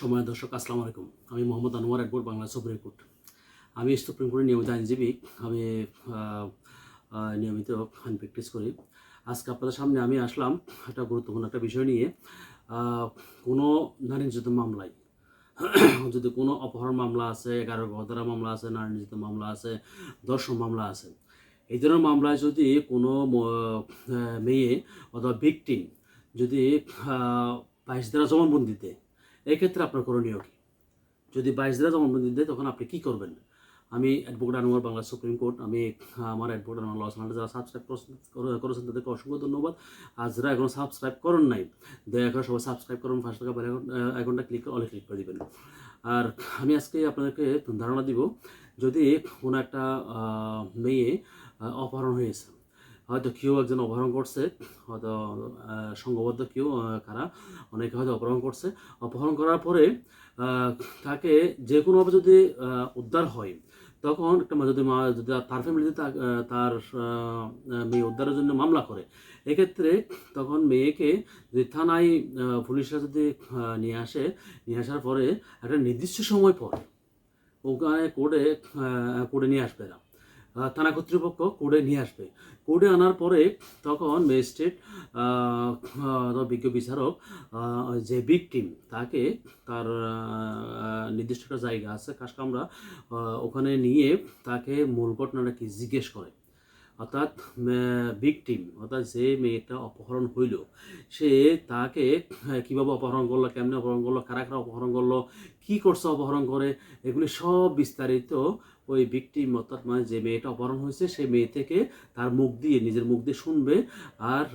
সময় দর্শক, আসসালামু আলাইকুম। আমি মোহাম্মদ আনোয়ার, একবার বাংলা সুপ্রিম কোর্ট। আমি সুপ্রিম কোর্টের নিয়মিত আইনজীবী, আমি নিয়মিত আইন প্র্যাকটিস করি। আজকে আপনাদের সামনে আমি আসলাম একটা গুরুত্বপূর্ণ একটা বিষয় নিয়ে। কোনো নারী নির্যাতন মামলায়, যদি কোনো অপহরণ মামলা আছে, এগারো গদরা মামলা আছে, নারী নির্যাতন মামলা আছে, দর্শন মামলা আছে, এই ধরনের মামলায় যদি কোনো মেয়ে অথবা ভিকটিম যদি বাইশ দ্বারা জবানবন্দি দেয় এক্ষেত্রে আপনার করণীয় কি? যদি বাইশ দ্বারা জবানবন্দি দেয়, তখন আপনি কি করবেন? আমি advocate Anwar, Bangla supreme court. আমি, আমার অ্যাডভোকেট আনোয়ার, লস যারা সাবস্ক্রাইব করেছেন তাদেরকে অসংখ্য ধন্যবাদ। আর যারা এখনও সাবস্ক্রাইব করেন নাই, দয়া করে সবাই সাবস্ক্রাইব করুন ফার্স্ট টাকা আইকনটা ক্লিক অলে ক্লিক করে দেবেন। আর আমি আজকে আপনাদেরকে ধারণা দিব, যদি কোনো একটা মেয়ে অপহরণ হয়েছে হয়তো কেউ একজন অপহরণ করছে, হয়তো সংঘবদ্ধ কেউ কারা, অনেকে হয়তো অপহরণ করছে। অপহরণ করার পরে তাকে যে কোনোভাবে যদি উদ্ধার হয়, তখন একটা যদি মা যদি তার ফ্যামিলিতে তার মেয়ে উদ্ধারের জন্য মামলা করে, এক্ষেত্রে তখন মেয়েকে যদি থানায় পুলিশরা যদি নিয়ে আসে, নিয়ে আসার পরে একটা নির্দিষ্ট সময় পর ওখানে কোর্টে কোর্টে নিয়ে আসবে না থানা কর্তৃপক্ষ কোর্টে নিয়ে আসবে। কোর্টে আনার পরে তখন ম্যাজিস্ট্রেট বিজ্ঞ বিচারক যে ভিকটিম তাকে তার নির্দিষ্ট একটা জায়গা আছে কাজকামরা ওখানে নিয়ে তাকে মূল ঘটনাটা কি জিজ্ঞেস করে। অর্থাৎ ভিকটিম অর্থাৎ যে মেয়েটা অপহরণ হইল সে তাকে আহ, কীভাবে অপহরণ করল কেমনে অপহরণ করল কারা কারা অপহরণ করল কী করছে অপহরণ করে এগুলি সব বিস্তারিত ওই ভিকটিম অর্থাৎ মানে যে মেয়েটা অপহরণ হয়েছে সেই মেয়ে থেকে তার মুখ দিয়ে, নিজের মুখ দিয়ে শুনবে আর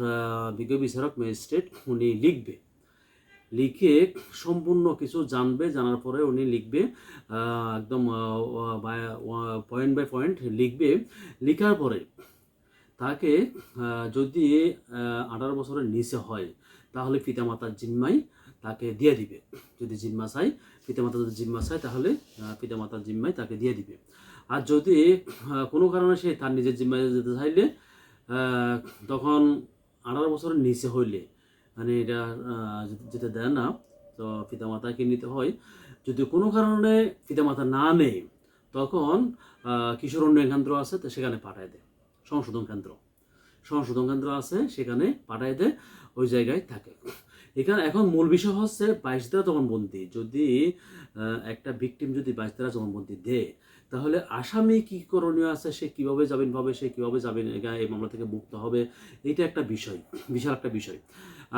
বিজ্ঞ বিচারক ম্যাজিস্ট্রেট উনি লিখবে। লিখে সম্পূর্ণ কিছু জানবে, জানার পরে উনি লিখবে একদম পয়েন্ট বাই পয়েন্ট লিখবে। লিখার পরে তাকে যদি আঠারো বছরের নিচে হয়, তাহলে পিতামাতার জিম্মাই তাকে দিয়ে দিবে। যদি জিম্মা চাই পিতামাতা যদি জিম্মা চায়, তাহলে পিতামাতার জিম্মাই তাকে দিয়ে দিবে। আর যদি কোনো কারণে সে তার নিজের জিম্মায় যেতে চাইলে তখন আঠারো বছরের নিচে হইলে মানে এটা যেতে- দেয় না, তো পিতামাতাকে নিতে হয়। যদি কোনো কারণে পিতামাতা না নেই তখন কিশোর উন্নয়ন কেন্দ্র আছে, তো সেখানে পাঠায় দেয়। সংশোধন কেন্দ্র। সংশোধন কেন্দ্র আছে, সেখানে পাঠায় দেয়, ওই জায়গায় থাকে। এখানে এখন মূল বিষয় হচ্ছে বাইশ দ্বারা জবানবন্দি যদি একটা ভিকটিম যদি বাইশ দ্বারা জবানবন্দি দেয়, তাহলে আসামি কি করণীয় আছে? সে কীভাবে যাবেন পাবে সে কীভাবে যাবেন এই মামলা থেকে মুক্ত হবে? এটা একটা বিষয়, বিশাল একটা বিষয়।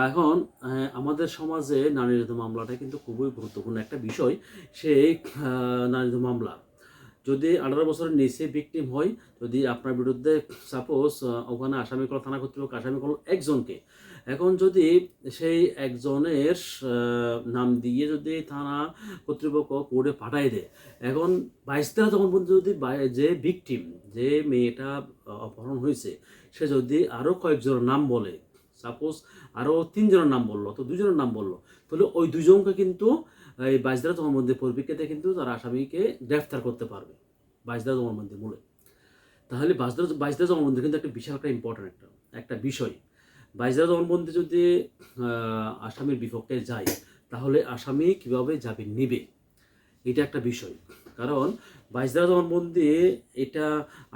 এখন আমাদের সমাজে নারী নির্যাতন মামলাটা কিন্তু খুবই গুরুত্বপূর্ণ একটা বিষয়। সেই নারী মামলা। যদি আঠারো বছরের নিচে ভিকটিম হয়, যদি আপনার বিরুদ্ধে সাপোজ ওখানে আসামি করল থানা কর্তৃপক্ষ, আসামি করল একজনকে এখন যদি সেই একজনের নাম দিয়ে যদি থানা কর্তৃপক্ষ কোর্টে পাঠাই দেয়, এখন বাইশ তারা তখন পর্যন্ত যদি যে ভিকটিম যে মেয়েটা অপহরণ হয়েছে, সে যদি আরও কয়েকজনের নাম বলে সাপোজ আরও তিনজনের নাম বলল তো দুজনের নাম বলল, তাহলে ওই দুজনকে কিন্তু, এই বাইশ দ্বারা জবানবন্দির পরিপ্রেক্ষিতে কিন্তু তারা আসামিকে গ্রেফতার করতে পারবে, বাইশ দ্বারা জবানবন্দি মূলে। তাহলে বাইশ দ্বারা বাইশ দ্বারা জবানবন্দি কিন্তু একটা বিশাল, একটা ইম্পর্টেন্ট একটা একটা বিষয়। দ্বারা জবানবন্দি যদি আসামির বিপক্ষে যায়, তাহলে আসামি কীভাবে জামিন নিবে? এটা একটা বিষয়। কারণ বাইশ দ্বারা জবানবন্দি এটা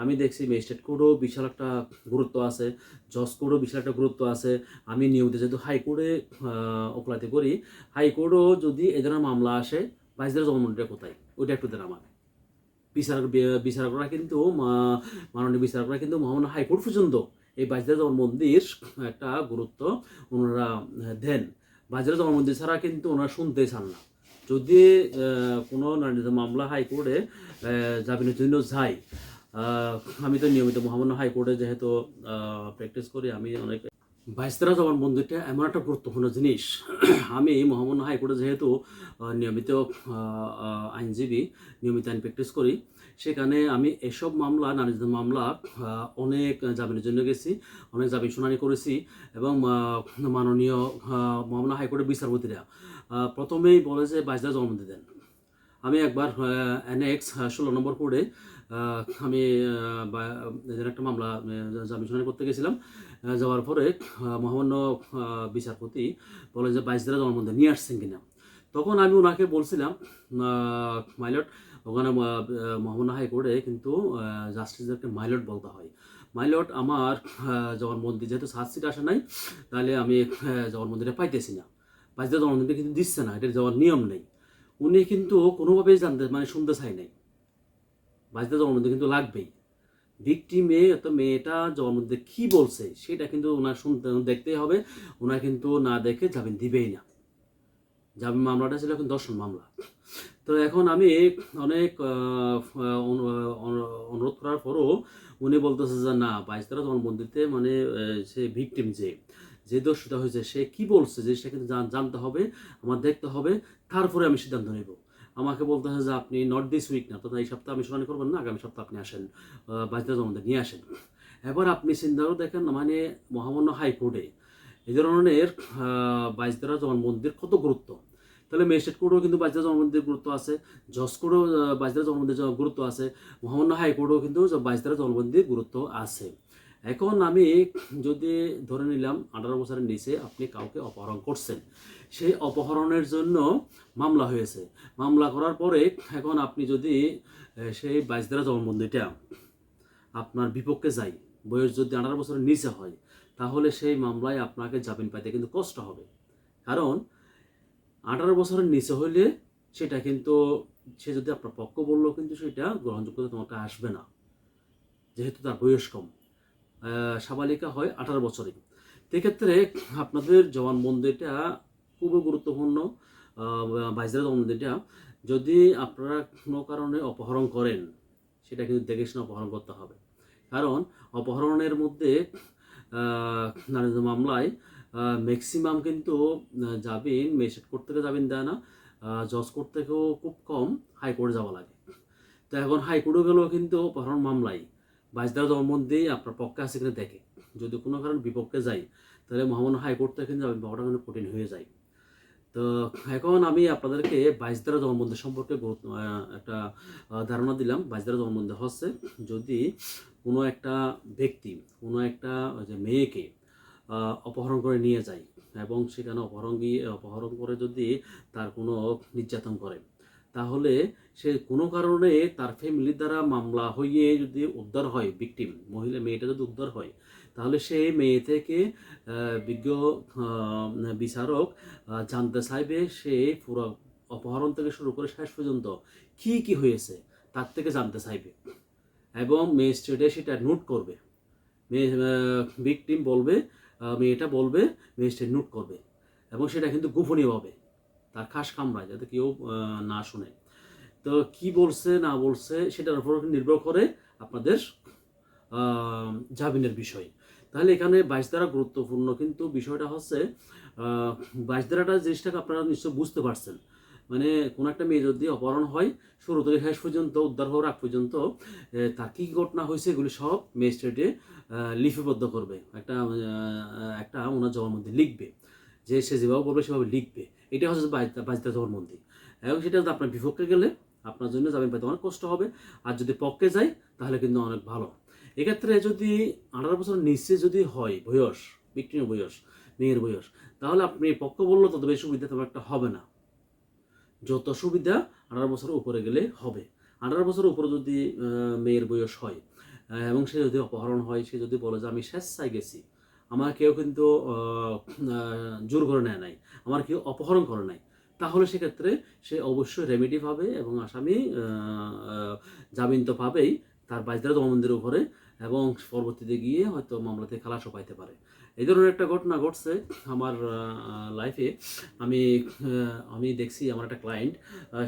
আমি দেখছি ম্যাজিস্ট্রেট কোর্টও বিশাল একটা গুরুত্ব আছে, জজ কোর্টও বিশাল একটা গুরুত্ব আছে। আমি নিয়মিত যেহেতু হাইকোর্টে ওকলাতে করি, হাইকোর্টও যদি এ ধরনের মামলা আসে, বাইশ দ্বারা জবানবন্দিটা কোথায়? ওইটা একটু দেন আমার বিচারক, বিচারকরা কিন্তু মাননীয় বিচারকরা কিন্তু মহামান্য হাইকোর্ট পর্যন্ত এই বাজরা দ্বারা জবানবন্দির একটা গুরুত্ব ওনারা দেন। বাজরা দ্বারা মন্দির ছাড়া কিন্তু ওনারা শুনতে চান না। যদি কোনো মামলা হাইকোর্টে জামিনের জন্য যাই আমি তো নিয়মিত মহামান্য হাইকোর্টে যেহেতু প্র্যাকটিস করি, আমি অনেক বাইশতরা জবানবন্দিটা এমন একটা গুরুত্বপূর্ণ জিনিস। আমি মহামান্য হাইকোর্টে যেহেতু নিয়মিত আইনজীবী নিয়মিত আইন প্র্যাকটিস করি, সেখানে আমি এসব মামলা, নারী মামলা অনেক জামিনের জন্য গেছি, অনেক জামিন শুনানি করেছি এবং মাননীয় মহামান্য হাইকোর্টের বিচারপতিরা প্রথমেই বলে যে বাইশটা জবানবন্দি দেন। আমি একবার এনএক্স ষোলো নম্বর কোর্টে আমি একটা মামলা জামিন শুনানি করতে গেছিলাম। যাওয়ার পরে মহামান্য বিচারপতি বলে যে বাইশ দ্বারা জবানবন্দি নিয়ে আসছেন কিনা। তখন আমি ওনাকে বলছিলাম মাইলট, ওখানে মোহাম্মদ হাইকোর্টে কিন্তু জাস্টিসদেরকে মাইলট বলতে হয়। মাইলট, আমার জবানবন্দি যেহেতু সিট আসে নাই, তাহলে আমি জবানবন্দিটা পাইতেছি না। পাইতে জবানবন্দি কিন্তু দিচ্ছে না, এটার যাওয়ার নিয়ম নেই। উনি কিন্তু কোনোভাবেই জানতে মানে শুনতে চাই নাই। বাজিতে জবানবন্দি কিন্তু লাগবেই। ভিকটিমে অত মেয়েটা জবানবন্দি কী বলছে, সেটা কিন্তু ওনার শুনতে, দেখতেই হবে। ওনার কিন্তু না দেখে জামিন দিবেই না। জামিন মামলাটা ছিল এখন দর্শন মামলা। তো এখন আমি অনেক অনুরোধ করার পরও উনি বলতেছে যে না, বাইশ তারা জবানবন্দিতে মানে সে ভিকটিম যে যে দোষটা হয়েছে সে কি বলছে, যে সেটা কিন্তু জানতে হবে, আমার দেখতে হবে, তারপরে আমি সিদ্ধান্ত নেব। আমাকে বলতে হয় যে আপনি নট দিস উইক না, তো এই সপ্তাহে আমি শুনানি করবেন না, আগামী সপ্তাহে আপনি আসেন জমাতে নিয়ে আসেন। এবার আপনি চিন্তা করে দেখেন মানে মহামান্য হাইকোর্টে এই ধরনের বাইশ দ্বারা জবানবন্দির কত গুরুত্ব। তাহলে ম্যাজিস্ট্রেট কোর্টেও কিন্তু বাইশ দ্বারা জবানবন্দির গুরুত্ব আছে জজ কোর্টেও বাইশ দ্বারা জবানবন্দির গুরুত্ব আছে, মহামান্য হাইকোর্টেও কিন্তু বাইশ দ্বারা জবানবন্দির গুরুত্ব আছে। এখন আমি যদি ধরে নিলাম আঠারো বছরের নিচে আপনি কাউকে অপহরণ করছেন, সেই অপহরণের জন্য মামলা হয়েছে। মামলা করার পরে এখন আপনি যদি সেই বাইশ দ্বারা জবানবন্দিটা আপনার বিপক্ষে যাই বয়স যদি আঠারো বছরের নিচে হয়, তাহলে সেই মামলায় আপনাকে জামিন পাইতে কিন্তু কষ্ট হবে। কারণ আঠারো বছরের নিচে হইলে সেটা কিন্তু, সে যদি আপনার পক্ষ বললেও কিন্তু সেটা গ্রহণযোগ্যতা তোমাকে আসবে না, যেহেতু তার বয়স কম। সাবালিকা হয় আঠারো বছরে সেক্ষেত্রে আপনাদের জবানবন্দিটা খুবই গুরুত্বপূর্ণ বাইজরা জবানবন্দিটা যদি আপনারা কোনো কারণে অপহরণ করেন, সেটা কিন্তু দেখে শুনে অপহরণ করতে হবে। কারণ অপহরণের মধ্যে নারী মামলায় ম্যাক্সিমাম কিন্তু যাবেন মেজিস্ট্রেট কোর্ট থেকে জামিন দেয় না জজ কোর্ট থেকেও খুব কম হাইকোর্টে যাওয়া লাগে। তো এখন হাইকোর্টে গেলেও কিন্তু অপহরণ মামলায়। বাইশ দ্বারা জবানবন্দি আপনার পক্ষে আছে কিনা দেখে। যদি কোনো কারণে বিপক্ষে যাই, তাহলে মহামান্য হাইকোর্ট থেকে কিন্তু পাওয়াটা কিন্তু কঠিন হয়ে যায়। তো এখন আমি আপনাদেরকে বাইশ দ্বারা জবানবন্দি সম্পর্কে একটা ধারণা দিলাম। বাইশ দ্বারা জবানবন্দি হচ্ছে, যদি কোনো একটা ব্যক্তি, কোনো একটা যে মেয়েকে অপহরণ করে নিয়ে যায় এবং সেখানে অপহরণ অপহরণ করে যদি তার কোনো নির্যাতন করে তাহলে সে কোনো কারণে তার ফ্যামিলির দ্বারা মামলা হয়ে যদি উদ্ধার হয় ভিকটিম মহিলা মেয়েটা যদি উদ্ধার হয়, তাহলে সে মেয়ে থেকে বিজ্ঞ বিচারক জানতে চাইবে সে পুরো অপহরণ থেকে শুরু করে শেষ পর্যন্ত কি কি হয়েছে, তার থেকে জানতে চাইবে। এবং ম্যাজিস্ট্রেটে সেটা নোট করবে। ভিকটিম বলবে মেয়েটা বলবে ম্যাজিস্ট্রেট নোট করবে। এবং সেটা কিন্তু গোপনীয়ভাবে তার খাস কামরায়, যাতে কেউ না শুনে। তো কি বলছে, না বলছে, সেটার উপর নির্ভর করে আপনাদের জামিনের বিষয়। তাহলে এখানে বাইশ দ্বারা গুরুত্বপূর্ণ, কিন্তু বিষয়টা হচ্ছে বাইশ দ্বারাটা জিনিসটাকে আপনারা নিশ্চয় বুঝতে পারছেন। মানে কোনো একটা মেয়ে যদি অপহরণ হয়, শুরু থেকে শেষ পর্যন্ত, উদ্ধার হওয়ার আগ পর্যন্ত তার কী ঘটনা হয়েছে, এগুলি সব ম্যাজিস্ট্রেটে লিপিবদ্ধ করবে। একটা একটা ওনার জবানবন্দি লিখবে। যে সে যেভাবে বলবে, সেভাবে লিখবে। এটা হচ্ছে বাজিতা জবানবন্দি এবং সেটা যদি আপনার বিপক্ষে গেলে আপনার জন্য জামিন পাইতে অনেক কষ্ট হবে। আর যদি পক্ষে যায় তাহলে কিন্তু অনেক ভালো। এক্ষেত্রে যদি আঠারো বছর নিচে যদি হয়, বয়স, বিক্রির বয়স, মেয়ের বয়স, তাহলে আপনি পক্ষ বললেও তত বেশি সুবিধা তেমন একটা হবে না। যত সুবিধা আঠারো বছরের উপরে গেলে হবে। আঠারো বছরের উপরে যদি মেয়ের বয়স হয় এবং সে যদি অপহরণ হয়, সে যদি বলে যে আমি স্বেচ্ছায় গেছি, আমার কেউ কিন্তু জোর করে নেয় নাই। আমার কেউ অপহরণ করে নাই। তাহলে সেক্ষেত্রে সে অবশ্যই রেমেডি পাবে এবং আসামি জামিন তো পাবেই তার বাইশদারা জমাবন্দির উপরে এবং পরবর্তীতে গিয়ে হয়তো মামলাতে খালাসও পাইতে পারে। এই ধরনের একটা ঘটনা ঘটছে আমার লাইফে আমি আমি দেখছি আমার একটা ক্লায়েন্ট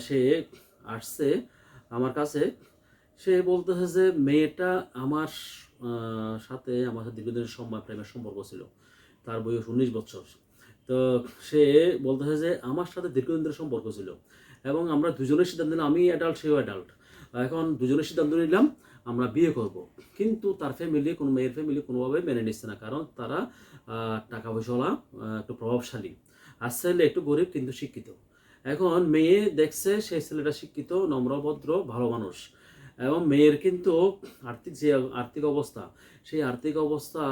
সে আসছে আমার কাছে। সে বলতেছে যে, মেয়েটা আমার সাথে আমার দীর্ঘদিনের সময় প্রেমের সম্পর্ক ছিল। তার বয়স উনিশ বছর। তো সে বলতেছে যে আমার সাথে দীর্ঘদিন ধরে সম্পর্ক ছিল এবং আমরা দুজনের সিদ্ধান্ত নিলাম, আমি অ্যাডাল্ট সেও অ্যাডাল্ট এখন দুজনের সিদ্ধান্ত নিলাম, আমরা বিয়ে করব। কিন্তু তার ফ্যামিলি কোনো মেয়ের ফ্যামিলি কোনোভাবে মেনে নিচ্ছে না, কারণ তারা টাকা পয়সাওয়ালা একটু প্রভাবশালী। আর ছেলে একটু গরিব কিন্তু শিক্ষিত। এখন মেয়ে দেখছে সেই ছেলেটা শিক্ষিত নম্রভদ্র ভালো মানুষ। এবং মেয়ের কিন্তু আর্থিক যে, আর্থিক অবস্থা, সেই আর্থিক অবস্থা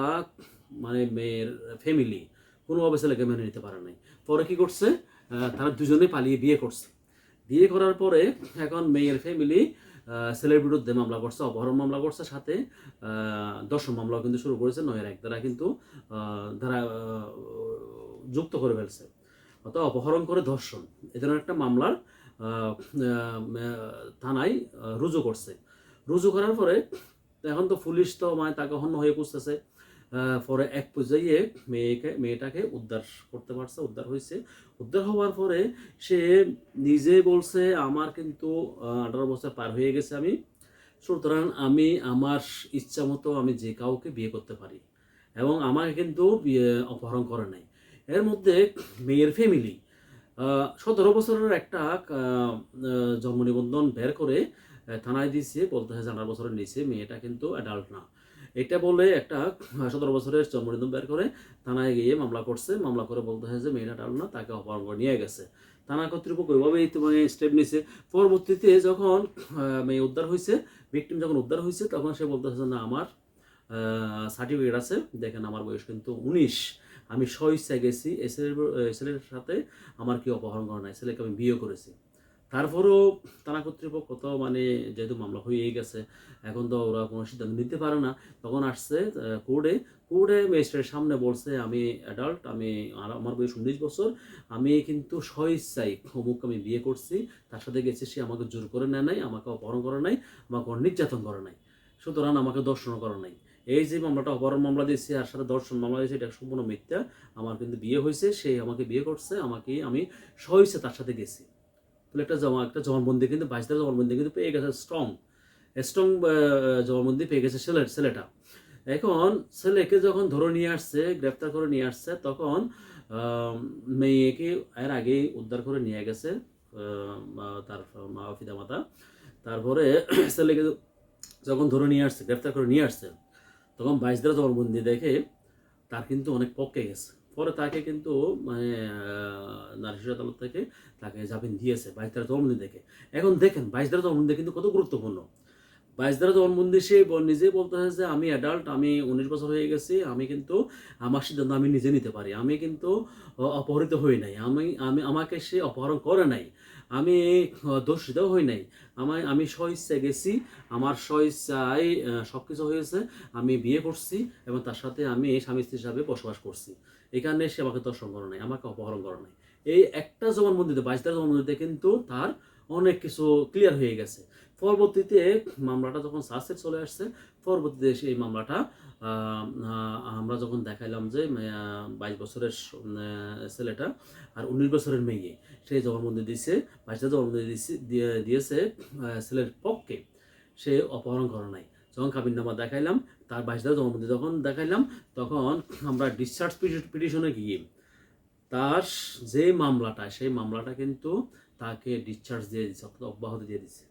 মানে মেয়ের ফ্যামিলি কোনোভাবে ছেলেকে মেনে নিতে পারে নাই। পরে কি করছে? তারা দুজনে পালিয়ে বিয়ে করছে। বিয়ে করার পরে এখন মেয়ের ফ্যামিলি ছেলের বিরুদ্ধে মামলা করছে অপহরণ মামলা করছে সাথে দর্শন মামলাও কিন্তু শুরু করেছে নয়ের এক দ্বারা কিন্তু ধারা যুক্ত করে ফেলছে। অর্থাৎ অপহরণ করে ধর্ষণ। এ ধরনের একটা মামলার থানায় রুজু করছে। রুজু করার পরে এখন তো পুলিশ তো মানে তাকে হন্য হয়ে খুঁজতেছে। আহ, পরে এক পর্যায়ে মেয়েকে মেয়েটাকে উদ্ধার করতে পারছে, উদ্ধার হয়েছে। উদ্ধার হওয়ার পরে সে নিজে বলছে, আমার কিন্তু আঠারো বছর পার হয়ে গেছে আমি। সুতরাং আমি আমার ইচ্ছা মতো আমি যে কাউকে বিয়ে করতে পারি এবং আমাকে কিন্তু বিয়ে অপহরণ করে নাই। এর মধ্যে মেয়ের ফ্যামিলি সতেরো বছরের একটা জন্ম নিবন্ধন বের করে থানায় দিয়েছে, বলতে হয় আঠারো বছরের নিচে মেয়েটা কিন্তু অ্যাডাল্ট না। এটা বলে একটা সতেরো বছরের জন্ম বের করে থানায় গিয়ে মামলা করছে। মামলা করে বলতে হয় যে মেয়েটা অ্যাডাল্ট না তাকে অপহরণ করে নিয়ে গেছে। থানা কর্তৃপক্ষ ওইভাবেই তোমার স্টেপ নিছে। পরবর্তীতে যখন মেয়ে উদ্ধার হয়েছে ভিকটিম যখন উদ্ধার হয়েছে তখন সে বলতে হচ্ছে না, আমার সার্টিফিকেট আছে। দেখেন আমার বয়স কিন্তু উনিশ। আমি স্বইচ্ছায় গেছি, এই ছেলের ছেলের সাথে আমার কি অপহরণ করা নাই। ছেলেকে আমি বিয়ে করেছি। তারপরেও থানা কর্তৃপক্ষ তো মানে যেহেতু মামলা হয়েই গেছে, এখন তো ওরা কোনো সিদ্ধান্ত নিতে পারে না। তখন আসছে কোর্টে কোর্টে ম্যাজিস্ট্রেটের সামনে বলছে, আমি অ্যাডাল্ট আমি আমার বয়স উনিশ বছর, আমি কিন্তু স্বইচ্ছায় অমুক আমি বিয়ে করছি, তার সাথে গেছি সে আমাকে জোর করে নেয় নাই, আমাকে অপহরণ করে নাই, আমাকে নির্যাতন করে নাই। সুতরাং আমাকে দর্শন করে নাই। এই যে মামলাটা অপহরণ মামলা দিয়েছে, আর সাথে দর্শন মামলা দিয়েছে, এটা সম্পূর্ণ মিথ্যা। আমার কিন্তু বিয়ে হয়েছে, সে আমাকে বিয়ে করছে, আমাকে আমি স্বইচ্ছা তার সাথে গেছি। তাহলে একটা জমা একটা জবানবন্দি কিন্তু বাইশ তারিখ জবানবন্দি কিন্তু পেয়ে গেছে স্ট্রং স্ট্রং জবানবন্দি পেয়ে গেছে ছেলে ছেলেটা এখন ছেলেকে যখন ধরে নিয়ে আসছে, গ্রেপ্তার করে নিয়ে আসছে, তখন মেয়েকে এর আগেই উদ্ধার করে নিয়ে গেছে তার মা পিতা মাতা তারপরে ছেলেকে যখন ধরে নিয়ে আসছে, গ্রেপ্তার করে নিয়ে আসছে, তখন বাইশ দিনের জবানবন্দি দেখে তার কিন্তু অনেক পক্ষে গেছে। পরে তাকে কিন্তু মানে নারী আদালত থেকে তাকে জামিন দিয়েছে বাইশ দিনের জবানবন্দি দেখে এখন দেখেন বাইশ দিনের জবানবন্দি কিন্তু কত গুরুত্বপূর্ণ। বাইশ দ্বারা জবানবন্দি সে নিজেই বলতে হয় যে, আমি অ্যাডাল্ট আমি উনিশ বছর হয়ে গেছি, আমি কিন্তু আমার সিদ্ধান্ত আমি নিজে নিতে পারি। আমি কিন্তু, অ- অপহরিত হই নাই। আমি আমি, আমাকে সে অপহরণ করে নাই। আমি দোষিত হই নাই। আমার আমি স্বইচ্ছায় গেছি, আমার স্বইচ্ছায় সব কিছু হয়েছে। আমি বিয়ে করছি এবং তার সাথে আমি স্বামী স্ত্রী হিসাবে বসবাস করছি। এখানে সে আমাকে দর্শন করে নাই, আমাকে অপহরণ করে নাই। এই একটা জবানবন্দিতে, বাইশটা জবানবন্দিতে কিন্তু তার অনেক কিছু ক্লিয়ার হয়ে গেছে। পরবর্তীতে মামলাটা যখন সাসের চলে আসছে, পরবর্তীতে সেই মামলাটা আমরা যখন দেখাইলাম যে বাইশ বছরের ছেলেটা আর উনিশ বছরের মেয়ে, সেই জবানবন্দি দিয়েছে বাইশটা জবানবন্দি দিয়েছে ছেলের পক্ষে। সে অপহরণ করে নাই। যখন কাবিননামা দেখাইলাম তার বাইশটা জবানবন্দি যখন দেখাইলাম, তখন আমরা ডিসচার্জ পিটিশনে গিয়ে তার যে মামলাটা, সেই মামলাটা কিন্তু তাকে ডিসচার্জ দিয়ে দিচ্ছে অর্থাৎ অব্যাহতি দিয়ে দিচ্ছে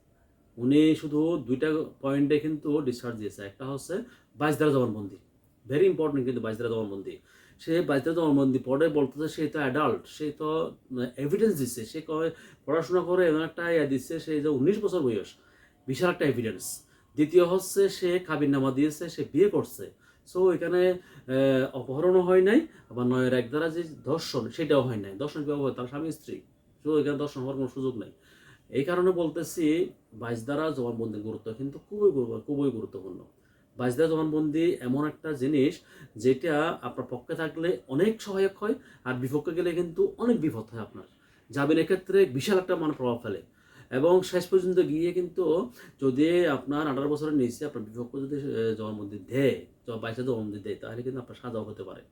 উনি শুধু দুইটা পয়েন্টে কিন্তু ডিসচার্জ দিয়েছে। একটা হচ্ছে বাইশ দ্বারা জবানবন্দি। ভেরি ইম্পর্টেন্ট কিন্তু বাইশ দ্বারা জবানবন্দি। সে বাইশ দ্বারা জবানবন্দি পরে বলতেছে, সে তো অ্যাডাল্ট সে তো এভিডেন্স দিচ্ছে সে কয়, পড়াশোনা করে এমন একটা ইয়া দিচ্ছে সে যে উনিশ বছর বয়স। বিশাল একটা এভিডেন্স দ্বিতীয় হচ্ছে সে কাবিননামা দিয়েছে, সে বিয়ে করছে। সো এখানে অপহরণও হয় নাই, আবার নয়ের এক দ্বারা যে ধর্ষণ, সেটাও হয় নাই। ধর্ষণ কীভাবে হয় তার স্বামী স্ত্রী। তো এখানে দর্শন হওয়ার কোনো সুযোগ নেই। এই কারণে বলতেছি বাইশ দ্বারা জবানবন্দির গুরুত্ব কিন্তু খুবই খুবই গুরুত্বপূর্ণ। বাইশ দ্বারা জবানবন্দি এমন একটা জিনিস যেটা আপনার পক্ষে থাকলে অনেক সহায়ক হয়, আর বিপক্ষে গেলে কিন্তু অনেক বিপদ হয় আপনার। জামিনের ক্ষেত্রে বিশাল একটা মানে প্রভাব ফেলে। এবং শেষ পর্যন্ত গিয়ে কিন্তু যদি আপনার আঠারো বছরের নিচে আপনার বিপক্ষ যদি জবানবন্দি দেয় বাইশে জবানবন্দি দেয়, তাহলে কিন্তু আপনার সাজাও হতে পারে।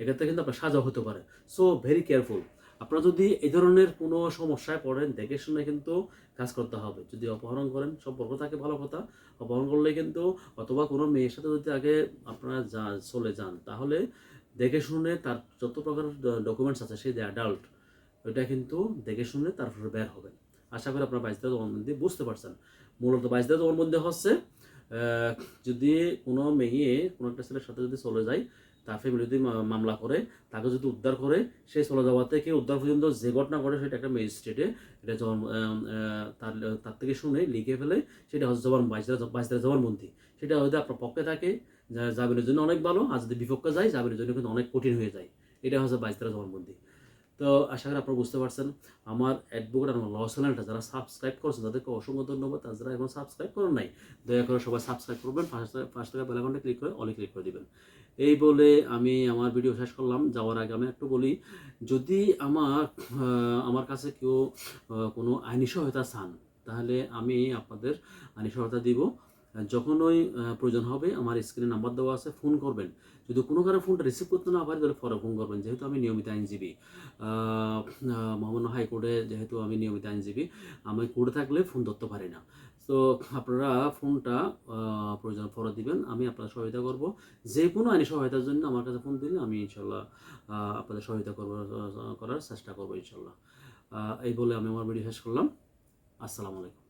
এক্ষেত্রে কিন্তু আপনার সাজাও হতে পারে। সো ভেরি কেয়ারফুল আপনারা যদি এই ধরনের কোনো সমস্যায় পড়েন, দেখে শুনে কিন্তু কাজ করতে হবে। যদি অপহরণ করেন, সম্পর্ক থাকে ভালো কথা। অপহরণ করলে কিন্তু অথবা কোনো মেয়ের সাথে যদি আগে আপনারা যা, চলে যান, তাহলে দেখে শুনে তার যত প্রকার ডকুমেন্টস আছে, সেই যে অ্যাডাল্ট ওইটা কিন্তু দেখে শুনে তারপরে বের হবেন। আশা করি আপনারা বাইশ দিনের জবানবন্দি বুঝতে পারছেন। মূলত বাইশ দিনের জবানবন্দি হচ্ছে যদি কোনো মেয়ে, কোনো একটা ছেলের সাথে যদি চলে যায়, তার ফ্যামিলি যদি মামলা করে, তাকে যদি উদ্ধার করে সে চলে যাওয়া থেকে উদ্ধার পর্যন্ত যে ঘটনা ঘটে সেটা একটা ম্যাজিস্ট্রেটে এটা জবান তার তার থেকে শুনে লিখে ফেলে, সেটা হচ্ছে জবান বাইশ বাইশ জবানবন্দি সেটা হয়তো আপনার পক্ষে থাকে জামিনের জন্য অনেক ভালো, আর যদি বিপক্ষে যায়, জামিনের জন্য কিন্তু অনেক কঠিন হয়ে যায়। এটা হচ্ছে বাইশ জবানবন্দি তো আশা করি আপনারা বুঝতে পারছেন, আমার অ্যাডভোকেট আর আমার ল চ্যানেলটা যারা সাবস্ক্রাইব করছেন, তাদেরকে অসংখ্য ধন্যবাদ। আর যারা এখন সাবস্ক্রাইব করেন নাই, দয়া করে সবাই সাবস্ক্রাইব করবেন পাঁচ টাকা বেলাকনটা ক্লিক করে অলে ক্লিক করে দিবেন। এই বলে আমি আমার ভিডিও শেষ করলাম। যাওয়ার আগে আমি একটু বলি, যদি আমার আমার কাছে কেউ কোনো আইনি সহায়তা চান, তাহলে আমি আপনাদের আইনি সহায়তা দিব। যখন ওই প্রয়োজন হবে, আমার স্ক্রিনে নাম্বার দেওয়া আছে ফোন করবেন। যদি কোনো কারণে ফোনটা রিসিভ করতে না পারি, তাহলে পরে ফোন করবেন। যেহেতু আমি নিয়মিত আইনজীবী মহামান্য হাইকোর্টে যেহেতু আমি নিয়মিত আইনজীবী, আমি কোর্টে থাকলে ফোন ধরতে পারি না। তো আপনারা ফোনটা প্রয়োজন পরে দিবেন, আমি আপনাদের সহায়তা করব। যে কোনো আইনি সহায়তার জন্য আমার কাছে ফোন দিলে আমি ইনশাল্লাহ আপনাদের সহায়তা করব করার চেষ্টা করব ইনশাল্লাহ এই বলে আমি আমার ভিডিও শেষ করলাম। আসসালামু আলাইকুম।